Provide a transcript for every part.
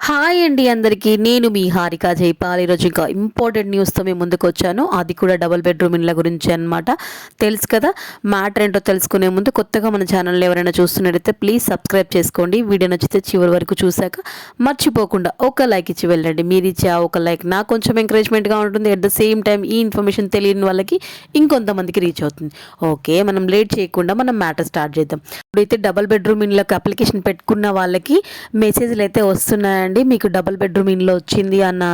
Hi అండి అందరికీ నేను మీ హారిక జైపాల్. ఈరోజు ఇంకా ఇంపార్టెంట్ న్యూస్తో మేము ముందుకు వచ్చాను. అది కూడా డబుల్ బెడ్రూమ్ ఇళ్ళ గురించి అన్నమాట. తెలుసు కదా మ్యాటర్ ఏంటో తెలుసుకునే ముందు కొత్తగా మన ఛానల్ ఎవరైనా చూస్తున్నట్టయితే ప్లీజ్ సబ్స్క్రైబ్ చేసుకోండి. వీడియో నచ్చితే చివరి వరకు చూశాక మర్చిపోకుండా ఒక లైక్ ఇచ్చి వెళ్ళండి. మీరు ఇచ్చే ఆ ఒక లైక్ నాకు కొంచెం ఎంకరేజ్మెంట్గా ఉంటుంది. అట్ ద సేమ్ టైం ఈ ఇన్ఫర్మేషన్ తెలియని వాళ్ళకి ఇంకొంతమందికి రీచ్ అవుతుంది. ఓకే మనం లేట్ చేయకుండా మనం మ్యాటర్ స్టార్ట్ చేద్దాం. ఇప్పుడైతే డబుల్ బెడ్రూమ్ ఇళ్ళకి అప్లికేషన్ పెట్టుకున్న వాళ్ళకి మెసేజ్లు అయితే వస్తున్నాయి వస్తున్నాయండి మీకు డబుల్ బెడ్రూమ్ ఇల్లు వచ్చింది అన్న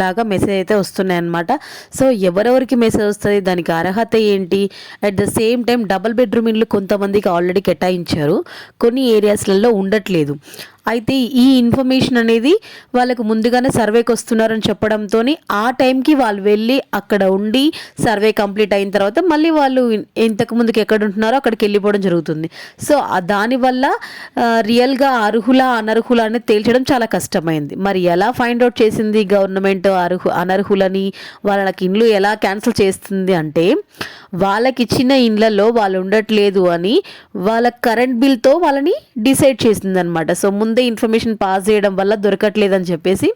లాగా మెసేజ్ అయితే వస్తున్నాయి అనమాట సో ఎవరెవరికి మెసేజ్ వస్తుంది దానికి అర్హత ఏంటి? At the same time double bedroom ఇల్లు కొంతమందికి ఆల్రెడీ కేటాయించారు. కొన్ని ఏరియాస్లలో ఉండట్లేదు. అయితే ఈ ఇన్ఫర్మేషన్ అనేది వాళ్ళకు ముందుగానే సర్వేకి వస్తున్నారని చెప్పడంతో ఆ టైంకి వాళ్ళు వెళ్ళి అక్కడ ఉండి సర్వే కంప్లీట్ అయిన తర్వాత మళ్ళీ వాళ్ళు ఇంతకు ముందుకు ఎక్కడ ఉంటున్నారో అక్కడికి వెళ్ళిపోవడం జరుగుతుంది. సో దానివల్ల రియల్గా అర్హుల అనర్హుల అనేది తేల్చడం చాలా కష్టమైంది. మరి ఎలా ఫైండ్ అవుట్ చేసింది గవర్నమెంట్ అర్హు అనర్హులని వాళ్ళకి ఇండ్లు ఎలా క్యాన్సిల్ చేస్తుంది అంటే వాళ్ళకి ఇచ్చిన ఇండ్లలో వాళ్ళు ఉండట్లేదు అని వాళ్ళ కరెంట్ బిల్తో వాళ్ళని డిసైడ్ చేసింది అనమాట సో ముందే ఇన్ఫర్మేషన్ పాస్ చేయడం వల్ల దొరకట్లేదని చెప్పేసి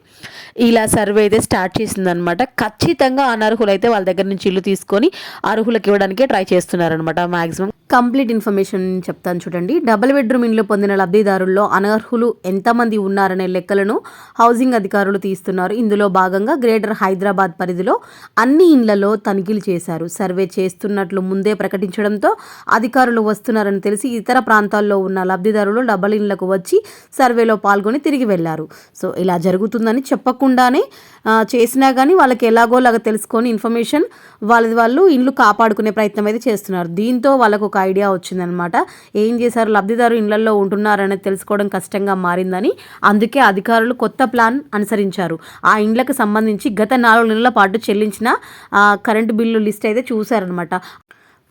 ఇలా సర్వే అయితే స్టార్ట్ చేసిందనమాట ఖచ్చితంగా అనర్హులు అయితే వాళ్ళ దగ్గర నుంచి ఇల్లు తీసుకొని అర్హులకు ఇవ్వడానికే ట్రై చేస్తున్నారనమాట మ్యాక్సిమం కంప్లీట్ ఇన్ఫర్మేషన్ చెప్తాను చూడండి. డబుల్ బెడ్రూమ్ ఇండ్లు పొందిన లబ్ధిదారుల్లో అనర్హులు ఎంతమంది ఉన్నారనే లెక్కలను హౌసింగ్ అధికారులు తీస్తున్నారు. ఇందులో భాగంగా గ్రేటర్ హైదరాబాద్ పరిధిలో అన్ని ఇండ్లలో తనిఖీలు చేశారు. సర్వే చేస్తున్నట్లు ముందే ప్రకటించడంతో అధికారులు వస్తున్నారని తెలిసి ఇతర ప్రాంతాల్లో ఉన్న లబ్ధిదారులు డబల్ ఇండ్లకు వచ్చి సర్వేలో పాల్గొని తిరిగి వెళ్ళారు. సో ఇలా జరుగుతుందని చెప్పకుండానే చేసినా కానీ వాళ్ళకి ఎలాగోలాగా తెలుసుకొని ఇన్ఫర్మేషన్ వాళ్ళది వాళ్ళు ఇండ్లు కాపాడుకునే ప్రయత్నం అయితే చేస్తున్నారు. దీంతో వాళ్ళకు ఒక ఐడియా వచ్చిందనమాట. ఏం చేశారు? లబ్ధిదారు ఇళ్ళలో ఉంటున్నారనేది తెలుసుకోవడం కష్టంగా మారిందని అందుకే అధికారులు కొత్త ప్లాన్ అనుసరించారు. ఆ ఇండ్లకు సంబంధించి గత నాలుగు నెలల పాటు చెల్లించిన కరెంటు బిల్లు లిస్ట్ అయితే చూశారనమాట.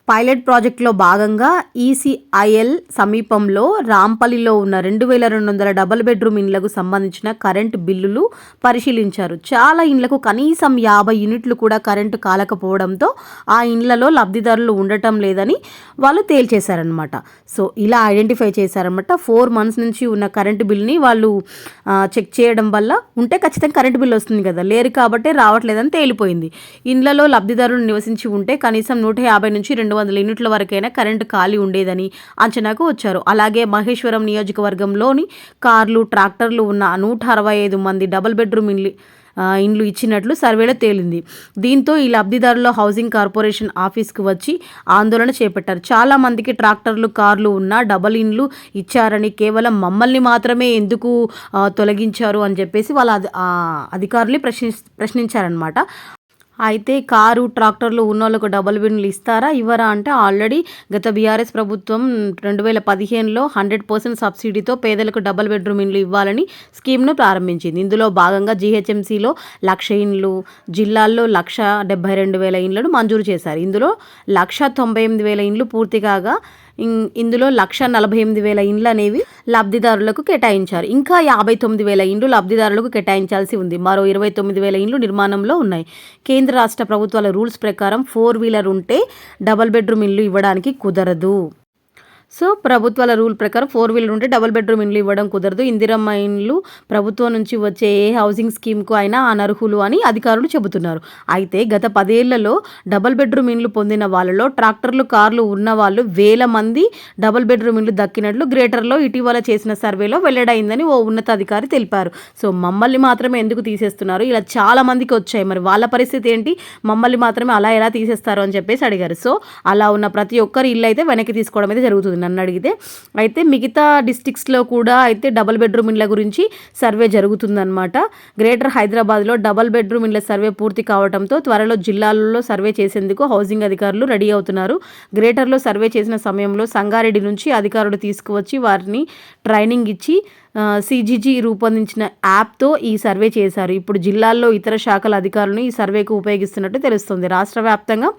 పైలట్ ప్రాజెక్టులో భాగంగా ఈసీఐఎల్ సమీపంలో రాంపల్లిలో ఉన్న రెండు వేల రెండు వందల డబల్ బెడ్రూమ్ ఇండ్లకు సంబంధించిన కరెంటు బిల్లులు పరిశీలించారు. చాలా ఇండ్లకు కనీసం యాభై యూనిట్లు కూడా కరెంటు కాలకపోవడంతో ఆ ఇండ్లలో లబ్ధిదారులు ఉండటం లేదని వాళ్ళు తేల్చేశారనమాట సో ఇలా ఐడెంటిఫై చేశారనమాట ఫోర్ మంత్స్ నుంచి ఉన్న కరెంటు బిల్ని వాళ్ళు చెక్ చేయడం వల్ల ఉంటే ఖచ్చితంగా కరెంటు బిల్ వస్తుంది కదా. లేరు కాబట్టి రావట్లేదని తేలిపోయింది. ఇండ్లలో లబ్ధిదారులు నివసించి ఉంటే కనీసం నూట యాభై నుంచి రెండు వందల యూనిట్ల వరకైనా కరెంటు ఖాళీ ఉండేదని అంచనాకు వచ్చారు. అలాగే మహేశ్వరం నియోజకవర్గంలోని కార్లు ట్రాక్టర్లు ఉన్న నూట అరవై ఐదు మంది డబుల్ బెడ్రూమ్ ఇల్లు ఇండ్లు ఇచ్చినట్లు సర్వేలో తేలింది. దీంతో ఈ లబ్ధిదారులు హౌసింగ్ కార్పొరేషన్ ఆఫీస్కి వచ్చి ఆందోళన చేపట్టారు. చాలా మందికి ట్రాక్టర్లు కార్లు ఉన్న డబల్ ఇండ్లు ఇచ్చారని కేవలం మమ్మల్ని మాత్రమే ఎందుకు తొలగించారు అని చెప్పేసి వాళ్ళ అధికారులు ప్రశ్ని ప్రశ్నించారనమాట అయితే కారు ట్రాక్టర్లు ఉన్న వాళ్ళకు డబల్ బిన్లు ఇస్తారా ఇవ్వరా అంటే ఆల్రెడీ గత బీఆర్ఎస్ ప్రభుత్వం రెండు వేల పదిహేనులో హండ్రెడ్ పర్సెంట్ సబ్సిడీతో పేదలకు డబల్ బెడ్రూమ్ ఇండ్లు ఇవ్వాలని స్కీమ్ను ప్రారంభించింది. ఇందులో భాగంగా జీహెచ్ఎంసీలో లక్ష ఇండ్లు జిల్లాల్లో లక్ష డెబ్బై రెండు వేల ఇండ్లను మంజూరు చేశారు. ఇందులో లక్ష తొంభై ఎనిమిది వేల ఇండ్లు పూర్తి కాగా ఇందులో లక్ష నలభై ఎనిమిది వేల ఇండ్లు అనేవి లబ్ధిదారులకు కేటాయించారు. ఇంకా యాభై తొమ్మిది వేల ఇండ్లు లబ్ధిదారులకు కేటాయించాల్సి ఉంది. మరో ఇరవై తొమ్మిది వేల ఇండ్లు నిర్మాణంలో ఉన్నాయి. కేంద్ర రాష్ట్ర ప్రభుత్వాల రూల్స్ ప్రకారం ఫోర్ వీలర్ ఉంటే డబల్ బెడ్రూమ్ ఇల్లు ఇవ్వడానికి కుదరదు. సో ప్రభుత్వాల రూల్ ప్రకారం ఫోర్ వీలర్ ఉంటే డబుల్ బెడ్రూమ్ ఇండ్లు ఇవ్వడం కుదరదు. ఇందిరమ్మ ఇండ్లు ప్రభుత్వం నుంచి వచ్చే ఏ హౌసింగ్ స్కీమ్కు అయినా అనర్హులు అని అధికారులు చెబుతున్నారు. అయితే గత పదేళ్ళలో డబుల్ బెడ్రూమ్ ఇండ్లు పొందిన వాళ్ళలో ట్రాక్టర్లు కార్లు ఉన్న వాళ్ళు వేల మంది డబుల్ బెడ్రూమ్ ఇండ్లు దక్కినట్లు గ్రేటర్లో ఇటీవల చేసిన సర్వేలో వెల్లడైందని ఓ ఉన్నతాధికారి తెలిపారు. సో మమ్మల్ని మాత్రమే ఎందుకు తీసేస్తున్నారు? ఇలా చాలా మందికి వచ్చాయి. మరి వాళ్ళ పరిస్థితి ఏంటి? మమ్మల్ని మాత్రమే అలా ఎలా తీసేస్తారు అని చెప్పేసి అడిగారు. సో అలా ఉన్న ప్రతి ఒక్కరి ఇల్లు అయితే వెనక్కి తీసుకోవడం అయితే జరుగుతుంది. నన్ను అడిగితే అయితే మిగతా డిస్టిక్స్లో కూడా అయితే డబల్ బెడ్రూమ్ ఇండ్ల గురించి సర్వే జరుగుతుందన్నమాట. గ్రేటర్ హైదరాబాద్లో డబల్ బెడ్రూమ్ ఇండ్ల సర్వే పూర్తి కావడంతో త్వరలో జిల్లాలలో సర్వే చేసేందుకు హౌసింగ్ అధికారులు రెడీ అవుతున్నారు. గ్రేటర్లో సర్వే చేసిన సమయంలో సంగారెడ్డి నుంచి అధికారులు తీసుకువచ్చి వారిని ట్రైనింగ్ ఇచ్చి సిజిజి రూపొందించిన యాప్తో ఈ సర్వే చేశారు. ఇప్పుడు జిల్లాల్లో ఇతర శాఖల అధికారులను ఈ సర్వేకు ఉపయోగిస్తున్నట్టు తెలుస్తుంది. రాష్ట్ర వ్యాప్తంగా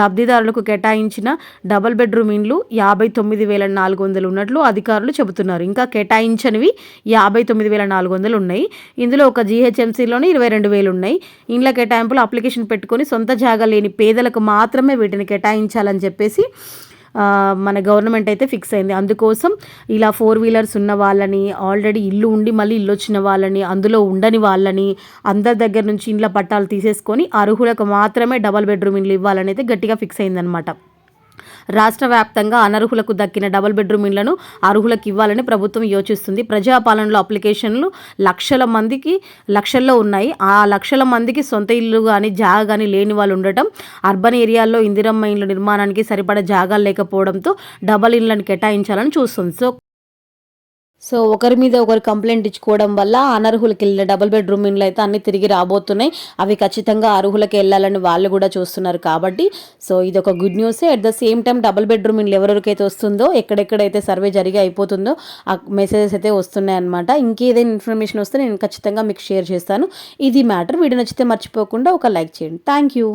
లబ్ధిదారులకు కేటాయించిన డబుల్ బెడ్రూమ్ ఇండ్లు యాభై తొమ్మిది వేల నాలుగు వందలు ఉన్నట్లు అధికారులు చెబుతున్నారు. ఇంకా కేటాయించనివి యాభై తొమ్మిది వేల నాలుగు వందలు ఉన్నాయి. ఇందులో ఒక జీహెచ్ఎంసీలోనే ఇరవై రెండు వేలు ఉన్నాయి. ఇండ్ల కేటాయింపులు అప్లికేషన్ పెట్టుకొని సొంత జాగా లేని పేదలకు మాత్రమే వీటిని కేటాయించాలని చెప్పేసి మన గవర్నమెంట్ అయితే ఫిక్స్ అయింది. అందుకోసం ఇలా ఫోర్ వీలర్స్ ఉన్న వాళ్ళని ఆల్రెడీ ఇల్లు ఉండి మళ్ళీ ఇల్లు వచ్చిన వాళ్ళని అందులో ఉండని వాళ్ళని అందరి దగ్గర నుంచి ఇండ్ల పట్టాలు తీసేసుకొని అర్హులకు మాత్రమే డబల్ బెడ్రూమ్ ఇల్లు ఇవ్వాలని అయితే గట్టిగా ఫిక్స్ అయిందనమాట రాష్ట్ర వ్యాప్తంగా అనర్హులకు దక్కిన డబుల్ బెడ్రూమ్ ఇళ్ళను అర్హులకు ఇవ్వాలని ప్రభుత్వం యోచిస్తుంది. ప్రజాపాలనలో అప్లికేషన్లు లక్షల మందికి లక్షల్లో ఉన్నాయి. ఆ లక్షల మందికి సొంత ఇల్లు కానీ జాగా కానీ లేని వాళ్ళు ఉండటం అర్బన్ ఏరియాల్లో ఇందిరమ్మ ఇండ్ల నిర్మాణానికి సరిపడ జాగాలు లేకపోవడంతో డబల్ ఇళ్ళను కేటాయించాలని చూస్తుంది. సో సో ఒకరి మీద ఒకరు కంప్లైంట్ ఇచ్చుకోవడం వల్ల అనర్హులకి వెళ్ళిన డబుల్ బెడ్రూమ్ ఇండ్లు అయితే అన్ని తిరిగి రాబోతున్నాయి. అవి ఖచ్చితంగా అర్హులకి వెళ్ళాలని వాళ్ళు కూడా చూస్తున్నారు కాబట్టి. సో ఇది ఒక good న్యూసే. At the same time double bedroom ఇండ్లు ఎవరెవరికైతే వస్తుందో ఎక్కడెక్కడైతే సర్వే జరిగి అయిపోతుందో ఆ మెసేజెస్ అయితే వస్తున్నాయి అనమాట ఇంకేదైనా ఇన్ఫర్మేషన్ వస్తే నేను ఖచ్చితంగా మీకు షేర్ చేస్తాను. ఇది మ్యాటర్. వీడియో నచ్చితే మర్చిపోకుండా ఒక లైక్ చేయండి. Thank you